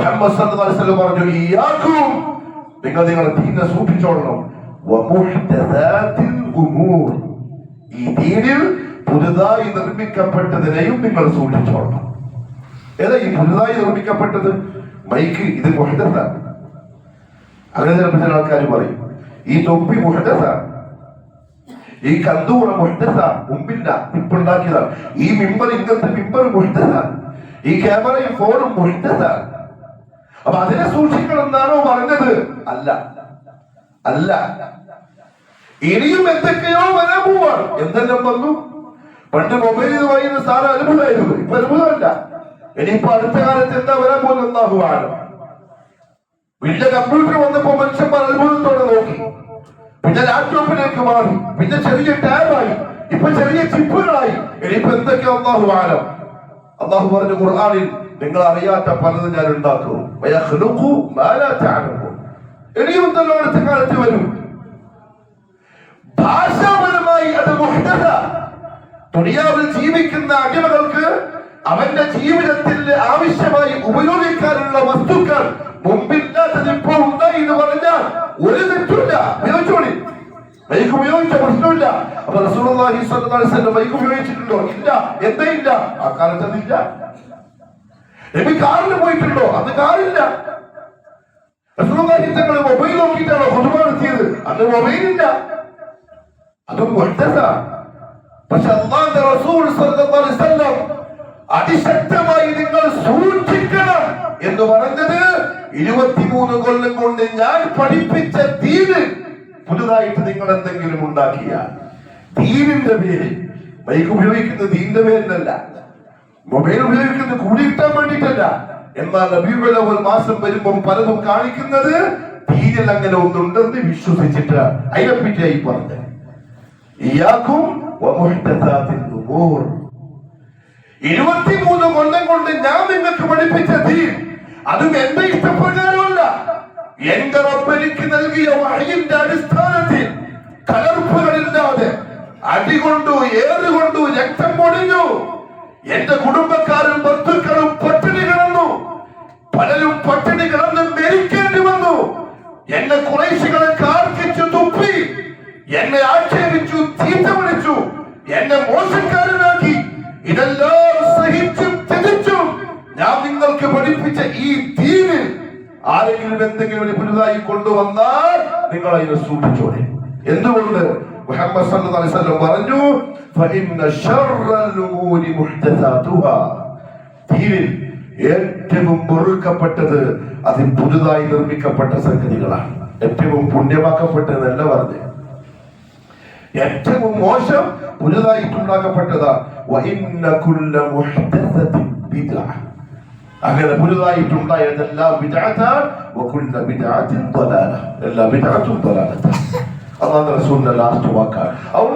മുഹമ്മദ് പറഞ്ഞു ഇയാക്കും നിങ്ങൾ നിങ്ങളെ ദീനെ സൂക്ഷിച്ചോളണം. ഈ ദീനിൽ പുതുതായി നിർമ്മിക്കപ്പെട്ടതിനെയും നിങ്ങൾ സൂക്ഷിച്ചോളണം. ഏതാ ഈ പുതുതായി നിർമ്മിക്കപ്പെട്ടത്? മൈക്ക് ഇത് മുഹദസാണ് അങ്ങനെ ചിലപ്പോൾ ചില ആൾക്കാർ പറയും ഈ തൊപ്പി മുഹദസാണ് ഈ കന്തൂറ മുഹദസാണ് മുമ്പില്ല ഇപ്പുണ്ടാക്കിയതാണ്. ഈ മിമ്പർ ഇങ്ങനത്തെ മിമ്പർ മുഹദസാണ് ഈ ക്യാമറയും ഫോണും മുഹദസാണ് അപ്പൊ അതിനെ സൂക്ഷിക്കണം എന്നാണോ പറഞ്ഞത്? അല്ല. അല്ല. ഇനിയും എന്തൊക്കെയോ വരാൻ പോവാണ്. എന്തെല്ലാം വന്നു? പണ്ട് മൊബൈൽ പറയുന്ന സാധനം അത്ഭുതമായിരുന്നു ഇപ്പൊ അത്ഭുതമല്ല ഇനിയിപ്പോ അടുത്ത കാലത്ത് എന്താ വരാൻ പോകുന്ന എന്താകുവാണ് വലിയ കമ്പ്യൂട്ടർ വന്നപ്പോ മനുഷ്യന്മാർ അത്ഭുതത്തോടെ നോക്കി. പിന്നെ ലാപ്ടോപ്പിലേക്ക് മാറി. പിന്നെ ചെറിയ ടാബായി ഇപ്പൊ ചെറിയ ചിപ്പുകളായി ഇനിയിപ്പോ എന്തൊക്കെ ഒന്നാകുവാനോ അള്ളാഹു പറഞ്ഞു ഖുർആനിൽ നിങ്ങൾ അറിയാത്ത പലതും ഞാൻ ഉണ്ടാക്കും. ഇനിയും തന്നെ അടുത്ത കാലത്ത് വരും. ഭാഷാപരമായി അത് മുഹ്ദത ദുനിയാവിൽ ജീവിക്കുന്ന അടിമകൾക്ക് അവന്റെ ജീവിതത്തിൽ ആവശ്യമായി ഉപയോഗിക്കാനുള്ള വസ്തുക്കൾ മുമ്പില്ലാത്തത് ഇപ്പോൾ ഉണ്ടായി എന്ന് പറഞ്ഞാൽ ഒരു തെറ്റുമില്ല ഉപയോഗിച്ചോളി ബൈക്ക് ഉപയോഗിച്ച പ്രശ്നമില്ല. അപ്പൊ വസല്ലം ബൈക്ക് ഉപയോഗിച്ചിട്ടുണ്ടോ? ഇല്ല. എന്തേ ഇല്ല? ആ കാലത്ത് അതില്ല നബി കാറിൽ പോയിട്ടുണ്ടോ? അത് കാറില്ല. തങ്ങൾ മൊബൈൽ നോക്കിയിട്ടാണോ ഖുതുബ അത് അന്ന് മൊബൈലില്ല അതും മുഹ്ദസ പക്ഷെ അള്ളാന്റെ റസൂൽ സ്വർഗം അതിശക്തമായി നിങ്ങൾ സൂക്ഷിക്കണം എന്ന് പറഞ്ഞത് ഇരുപത്തിമൂന്ന് കൊല്ലം കൊണ്ട് ഞാൻ പഠിപ്പിച്ച ദീന്. പുതുതായിട്ട് നിങ്ങൾ എന്തെങ്കിലും ഉണ്ടാക്കിയാൽ ദീനിന്റെ പേരിൽ ബൈക്ക് ഉപയോഗിക്കുന്നത് ദീനിന്റെ പേരിലല്ല മൊബൈൽ ഉപയോഗിക്കുന്നത് കൂടി കിട്ടാൻ വേണ്ടിയിട്ടല്ല. എന്നാൽ നബിയുടെ ഒരു മാസം വരുമ്പം പലതും കാണിക്കുന്നത് ദീനിൽ അങ്ങനെ ഒന്നുണ്ടെന്ന് വിശ്വസിച്ചിട്ട് അതിനെപ്പറ്റിയായി പറഞ്ഞു. ഉമൂർ. ഇരുപത്തിമൂന്ന് കൊല്ലം കൊണ്ട് ഞാൻ നിങ്ങൾക്ക് പഠിപ്പിച്ച ദീൻ അതും എന്റെ ഇഷ്ടപ്രകാരമല്ല. എന്റെ റബ്ബനിക്ക് നൽകിയ വഹയിന്റെ അടിസ്ഥാനത്തിൽ കലർപ്പുകളില്ലാതെ അടികൊണ്ടു ഏറുകൊണ്ടു രക്തം പൊടിഞ്ഞു. എന്റെ കുടുംബക്കാരും ബന്ധുക്കളും പട്ടിണി കിടന്നു. പലരും പട്ടിണി കിടന്ന് മരിക്കേണ്ടി വന്നു. എന്നെ കുറേശികളെ കാർക്കിച്ചു തുപ്പി. എന്നെ ആക്ഷേപിച്ചു ചീത്ത വിളിച്ചു. എന്നെ മോശക്കാരനാക്കി. ഇതെല്ലാം സഹിച്ചും ത്യജിച്ചും ഞാൻ നിങ്ങൾക്ക് പഠിപ്പിച്ച ഈ തീന് ആരെങ്കിലും എന്തെങ്കിലും ഒരു പുതുതായി കൊണ്ടുവന്നാൽ നിങ്ങൾ അതിനെ സൂക്ഷിച്ചോടെ എന്തുകൊണ്ട്? മുഹമ്മദ് സല്ലല്ലാഹു അലൈഹി വസല്ലം പറഞ്ഞു ഫഇന്ന ശർറൽ ഉമൂരി മുഹ്ദസാതുഹാ ദീനിൽ ഏറ്റവും മുറുക്കപ്പെട്ടത് അതിൽ പുതുതായി നിർമ്മിക്കപ്പെട്ട സംഗതികളാണ്. ഏറ്റവും പുണ്യമാക്കപ്പെട്ടതെന്നല്ല പറഞ്ഞു. ഏറ്റവും മോശം പുതുതായിട്ടുണ്ടാക്കപ്പെട്ടതാണ് അങ്ങനെ പുതുതായിട്ടുണ്ടായതെല്ലാം എല്ലാ വിദാത്തും എല്ലാ വിദാത്തും அதான் ரசூல் லாஸ்ட் வாக்கா.